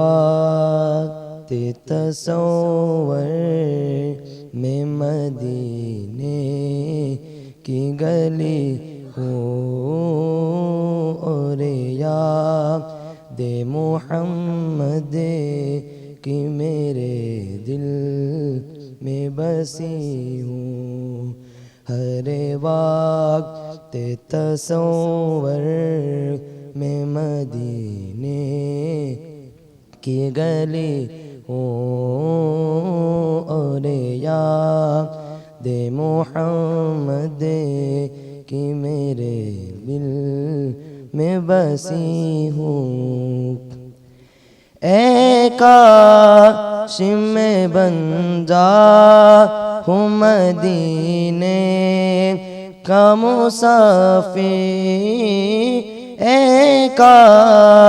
وقت تصور میں مدینے کی گلی ہوں اور یاد محمد کی میرے دل میں بسی ہوں۔ ہر وقت تصور میں مدینے کی گلی ہوں اور یاد محمد کی میرے دل میں بسی ہوں۔ اے کاش میں بن جا ہوں مدینے کا مسافر۔ اے کاش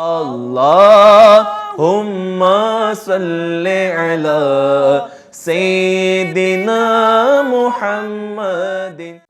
اللهم صل على سيدنا محمد